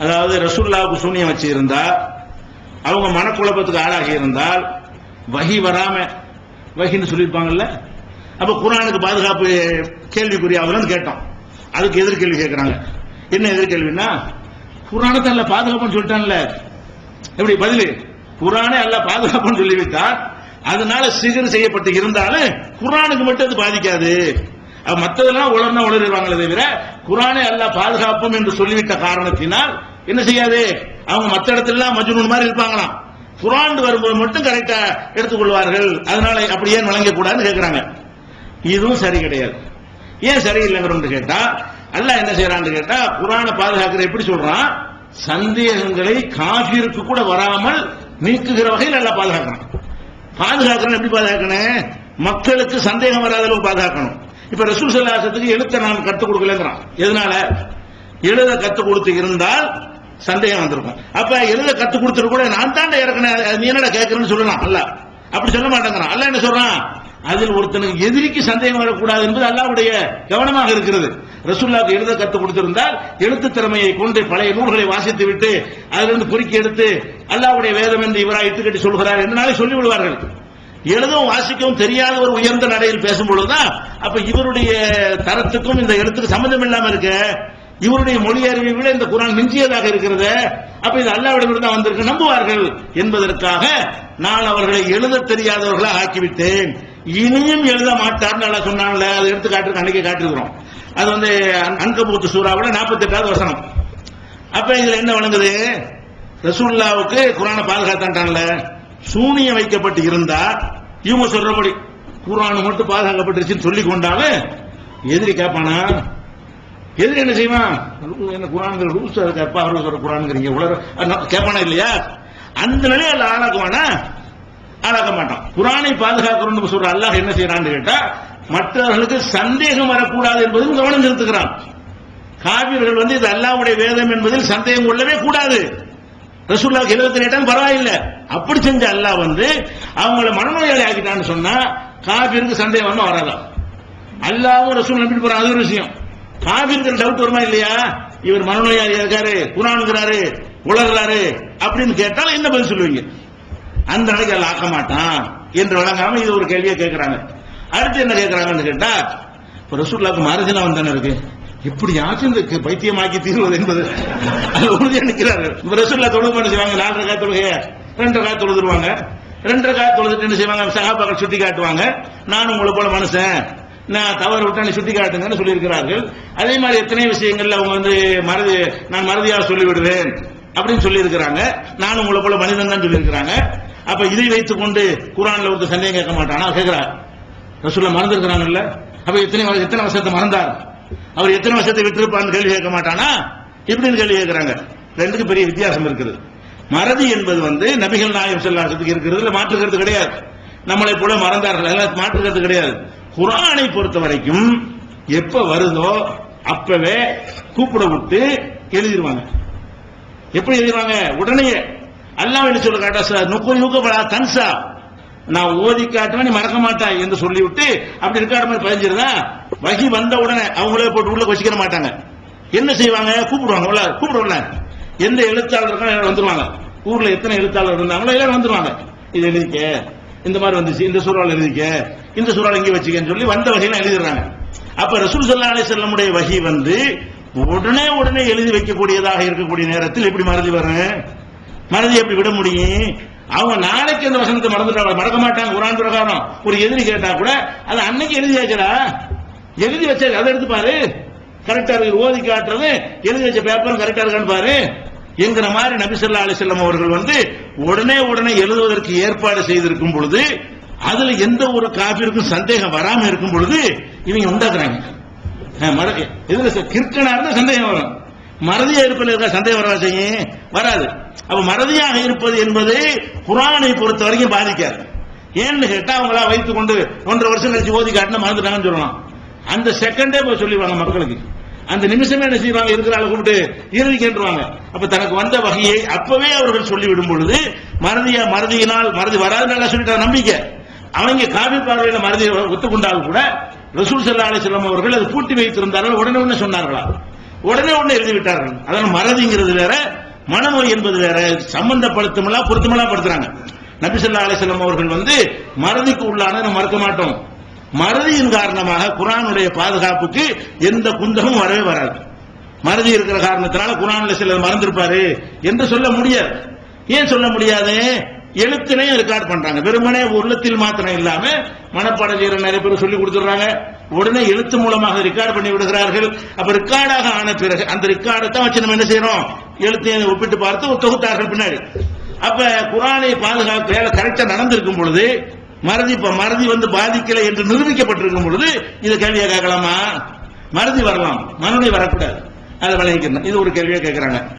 அதாவது ரசூல்லாவுக்கு சூனியம் வச்சிருந்தா அவங்க மனக்குழப்பத்துக்கு ஆளாகி இருந்தால் வகி வராம வகின்னு சொல்லியிருப்பாங்கல்ல? அப்ப குரானுக்கு பாதுகாப்பு கேள்விக்குரிய கேட்டோம். அதுக்கு எதிர்கேள்வி கேட்கிறாங்க. என்ன எதிர்கேள்வின்னா குரானத்தை அல்ல பாதுகாப்புன்னு சொல்லிட்டான்ல. எப்படி பதில்? குரானை அல்ல பாதுகாப்புன்னு சொல்லிவிட்டால் அதனால சிகர் செய்யப்பட்டு இருந்தாலும் குரானுக்கு மட்டும் அது பாதிக்காது. மற்றதெல்லாம் மத்ததெல்லாம் உளறிடுவாங்களே தவிர குரானே அல்ல பாதுகாப்பும் என்று சொல்லிவிட்ட காரணத்தினால் என்ன செய்யாது? அவங்க மற்ற இடத்துல மஜ்னூன் மாதிரி இருப்பாங்களாம். குரான் வரும்போது மட்டும் கரெக்டா எடுத்துக்கொள்வார்கள். அதனால அப்படி ஏன் வழங்க கூடாதுன்னு கேட்கிறாங்க இதுவும் சரி கிடையாது. ஏன் சரியில்லைங்கிறோம்னு கேட்டா அல்ல என்ன செய்யறான்னு கேட்டா குரானை பாதுகாக்கிற எப்படி சொல்றான்? சந்தேகங்களை காபிருக்கு கூட வராமல் நீக்குகிற வகையில் நல்லா பாதுகாக்கணும் பாதுகாக்கணும் எப்படி பாதுகாக்கணும்? மக்களுக்கு சந்தேகம் வராத அளவுக்கு பாதுகாக்கணும். இப்ப ரசூல் சல்லாசத்துக்கு எழுத்த நான் கத்துக் கொடுக்கலங்கிறான். எதனால? எழுத கற்றுக் கொடுத்து இருந்தால் சந்தேகம் வந்திருக்கும். அப்ப எழுத கற்றுக் கொடுத்துட்டு கூட நான் தான் இறக்கணும் நீ என்னடா கேட்கறேன்னு சொல்லலாம். அல்ல. அப்படி சொல்ல மாட்டேங்கிறான். அல்ல என்ன சொல்றான்? அதில் ஒருத்தனுக்கு எதிரிக்கு சந்தேகம் வரக்கூடாது என்பது அல்லாவுடைய கவனமாக இருக்கிறது. ரசூல்லாவுக்கு எழுத கற்றுக் கொடுத்திருந்தால் எழுத்து திறமையை கொண்டு பழைய நூல்களை வாசித்து விட்டு அதிலிருந்து பொறுக்கி எடுத்து அல்லாவுடைய வேதம் என்று இவராக இட்டுக்கட்டி சொல்கிறார் என்றாலே சொல்லி விடுவார்கள் எழுதவும் வாசிக்கவும் தெரியாத ஒரு உயர்ந்த நடையில் பேசும் பொழுதுதான் அப்ப இவருடைய தரத்துக்கும் இந்த எழுத்துக்கு சம்பந்தம் இல்லாம இருக்கு இவருடைய மொழி அறிவை விட இந்த குரான் மிஞ்சியதாக இருக்கிறது அப்ப இது அல்லாவிடமிருந்து தான் வந்திருக்கு நம்புவார்கள் என்பதற்காக நான் அவர்களை எழுத தெரியாதவர்களாக ஆக்கிவிட்டேன். இனியும் எழுத மாட்டார்னு நல்லா சொன்னாங்கல்ல அதை எடுத்து காட்டு அன்னைக்கு காட்டிருக்கிறோம் அது வந்து அன்கபூத்து சூறாவில் நாற்பத்தி எட்டாவது வசனம். அப்ப இதுல என்ன வழங்குது ரசூல்லாவுக்கு குரானை பாதுகாத்தான்ல சூனியம் வைக்கப்பட்டு இருந்தா இவங்க சொல்றபடி குரான் மட்டும் பாதுகாக்கப்பட்டுருச்சுன்னு சொல்லி கொண்டாலும் எதிரி கேட்பானா? எதிரி என்ன செய்வான்? என்ன குரான் ரூல்ஸ் இருக்கப்பா அவர்கள் சொல்ற குரான்ங்கிறீங்க உலக கேட்பானா இல்லையா? அந்த நிலையை ஆளாக்குவானா? ஆளாக்க மாட்டான். குரானை பாதுகாக்கணும்னு சொல்ற அல்லாஹ் என்ன செய்யறான்னு கேட்டா மற்றவர்களுக்கு சந்தேகம் வரக்கூடாது என்பதும் கவனம் செலுத்துகிறான். காவிர்கள் வந்து இது அல்லாவுடைய வேதம் என்பதில் சந்தேகம் கொள்ளவே கூடாது. ரசூல்லாவுக்கு எழுபத்தி எட்டாம் பரவாயில்லை. அப்படி செஞ்ச அல்லாஹ் வந்து அவங்கள மனநோயாளி ஆக்கிட்டான்னு சொன்னா காபிருக்கு சந்தேகம் வந்து வராதான் அல்லாவும் ரசூல் நம்பிட்டு போறான் அது ஒரு விஷயம். காபிருக்கு டவுட் வருமா இல்லையா? இவர் மனநோயாளி இருக்காரு குரானுங்கிறாரு உலகிறாரு அப்படின்னு கேட்டால் என்ன பதில் சொல்லுவீங்க? அந்த நிலைக்கு அதில் ஆக்க மாட்டான் என்று வழங்காம இது ஒரு கேள்வியை கேட்கிறாங்க அடுத்து என்ன கேட்கிறாங்கன்னு கேட்டா இப்ப ரசூல்லாவுக்கு மருதினா வந்தானே இருக்கு. எப்படியாச்சும் இந்த பைத்தியமாக்கி தீர்வது என்பது. உறுதியா நிற்கிறாரு ரசூல்லா தொழுது பண்ண செய்வாங்க. நாலரை காய் தொழுகைய ரெண்டரை காய் தொழுதுருவாங்க. ரெண்டரை காய் தொழுதுட்டு என்ன செய்வாங்க? சகாபாக்கள் சுட்டி காட்டுவாங்க. நானும் உங்களை போல மனுஷன். நான் தவறு விட்டா நீ சுட்டி காட்டுங்கன்னு சொல்லியிருக்கிறார்கள். அதே மாதிரி எத்தனை விஷயங்கள்ல அவங்க வந்து மறதி நான் மறதியாக சொல்லிவிடுவேன் அப்படின்னு சொல்லியிருக்கிறாங்க. நானும் உங்களை போல மனிதன் தான் சொல்லியிருக்கிறாங்க. அப்ப இதை வைத்துக் கொண்டு குரான்ல ஒருத்தர் சந்தேகம் கேட்க மாட்டானா? கேட்கிறார். ரசூல்லா மறந்துருக்கிறாங்கல்ல. அப்ப எத்தனை எத்தனை வருஷத்தை மறந்தார்? அவர் எத்தனை வருஷத்தை விட்டிருப்பான்னு கேள்வி கேட்க மாட்டானா? இப்படின்னு கேள்வி கேட்கிறாங்க. ரெண்டுக்கு பெரிய வித்தியாசம் இருக்குது. மறதி என்பது வந்து நபிகள் நாயம் செல்லாசத்துக்கு இருக்கிறதுல மாற்றுக்கிறது கிடையாது. நம்மளை போல மறந்தார்கள் மாற்றுக்கிறது கிடையாது. குரானை பொறுத்த வரைக்கும் எப்ப வருதோ அப்பவே கூப்பிட விட்டு எழுதிடுவாங்க எப்படி எழுதிடுவாங்க உடனே. அல்லாஹ் என்ன சொல்ல காட்டா சார் நுக்கு நுக்கப்படா தன்சா. நான் ஓதி காட்டுவேன் நீ மறக்க மாட்டாய் என்று சொல்லிவிட்டு அப்படி இருக்காட மாதிரி பதிஞ்சிருந்தா வகி வந்த உடனே அவங்களே போட்டு உள்ள வச்சுக்கிற மாட்டாங்க. என்ன செய்வாங்க? கூப்பிடுவாங்க. கூப்பிடுவோம்ல எந்த எழுத்தாளர் இருக்கோ வந்துருவாங்க? ஊர்ல எத்தனை எழுத்தாளர் இருந்தாங்களோ எல்லாரும் வந்துருவாங்க. இது எழுதிக்க. இந்த மாதிரி வந்துச்சு. இந்த சூறாவில் எழுதிக்க. இந்த சூறாவில் இங்கே வச்சுக்கன்னு சொல்லி வந்த வகையில எழுதிடுறாங்க. அப்ப ரசூல் சல்லா அலி செல்லமுடைய வகி வந்து உடனே உடனே எழுதி வைக்கக்கூடியதாக இருக்கக்கூடிய நேரத்தில் எப்படி மறதி வரும் மறதி எப்படி விட முடியும்? அவங்க நாளைக்கு அந்த வசனத்தை மறந்துட்டாங்க மறக்க மாட்டாங்க. குரான் பிரகாரம். ஒரு எதிரி கேட்டா கூட அது அன்னைக்கு எழுதி எழுதி வச்சாரு அதை எடுத்து பாரு. கரெக்டா இருக்கு ஓதி காட்டுறது. எழுதி வச்ச பேப்பரும் கரெக்டா இருக்கான்னு பாரு. என்கிற மாதிரி நபிசல்லா அலி செல்லம் அவர்கள் வந்து உடனே உடனே எழுதுவதற்கு ஏற்பாடு செய்திருக்கும் பொழுது அதுல எந்த ஒரு காப்பிற்கும் சந்தேகம் வராம இருக்கும் பொழுது இவங்க உண்டாக்குறாங்க. இதுல கிற்கனா இருந்தா சந்தேகம் வரும். மறதியா இருப்பதில் இருக்க சந்தேகம் வரவா செய்யும் வராது. அப்ப மறதியாக இருப்பது என்பது குரானை பொறுத்த வரைக்கும் பாதிக்காது. ஏன்னு கேட்டா அவங்களா வைத்துக் கொண்டு ஒன்றரை வருஷம் கழிச்சு ஓதி காட்டினா மறந்துட்டாங்கன்னு சொல்லலாம். அந்த செகண்டே போய் சொல்லிடுவாங்க மக்களுக்கு. அந்த நிமிஷமே என்ன செய்வாங்க? இருக்கிற ஆளை கூப்பிட்டு இறுதிக்கின்றுவாங்க அப்ப தனக்கு வந்த வகையை அப்பவே அவர்கள் சொல்லிவிடும் பொழுது மறதியா மறதியினால் மறதி வராதுன்னு சொல்லிட்டாங்க நம்பிக்கை. அவங்க காவி பார்வையில மறதி ஒத்துக்கொண்டால் கூட ரசூல் சல்லா அலிஸ்லாம் அவர்கள் அது பூட்டி வைத்திருந்தார்கள் உடனே உடனே சொன்னார்களா? உடனே உடனே எழுதி விட்டார்கள். அதனால மறதிங்கிறது வேற மனநோய் என்பது வேற சம்பந்தப்படுத்தமெல்லாம் பொருத்தமெல்லாம் படுத்துறாங்க. நபிசல்லா அலிஸ்லாம் அவர்கள் வந்து மறதிக்கு உள்ளான நம்ம மறக்க மாட்டோம். மறதியின் காரணமாக குரானுடைய பாதுகாப்புக்கு எந்த குந்தமும் வரவே வராது. மறதி இருக்கிற காரணத்தினால குரான்ல சிலர் மறந்திருப்பாரு என்று சொல்ல முடியாது. ஏன் சொல்ல முடியாது? எழுத்தினையும் ரெக்கார்ட் பண்றாங்க. வெறுமனே உள்ளத்தில் மாத்திரம் இல்லாம மனப்பாட செய்யற நிறைய பேர் சொல்லி கொடுத்துறாங்க உடனே எழுத்து மூலமாக ரெக்கார்ட் பண்ணி விடுகிறார்கள். அப்ப ரெக்கார்டாக ஆன பிறகு அந்த ரெக்கார்டை தான் வச்சு நம்ம என்ன செய்யறோம்? எழுத்தையும் ஒப்பிட்டு பார்த்து தொகுத்தார்கள் பின்னாடி. அப்ப குரானை பாதுகாப்பு வேலை கரெக்டா நடந்திருக்கும் பொழுது மறதி இப்ப மறதி வந்து பாதிக்கல என்று நிரூபிக்கப்பட்டிருக்கும் பொழுது இதை கேள்வியை கேட்கலாமா? மறதி வரலாம். மறுபடியும் வரக்கூடாது. அதை விளைவிக்கணும் இது ஒரு கேள்வியை கேட்கிறாங்க.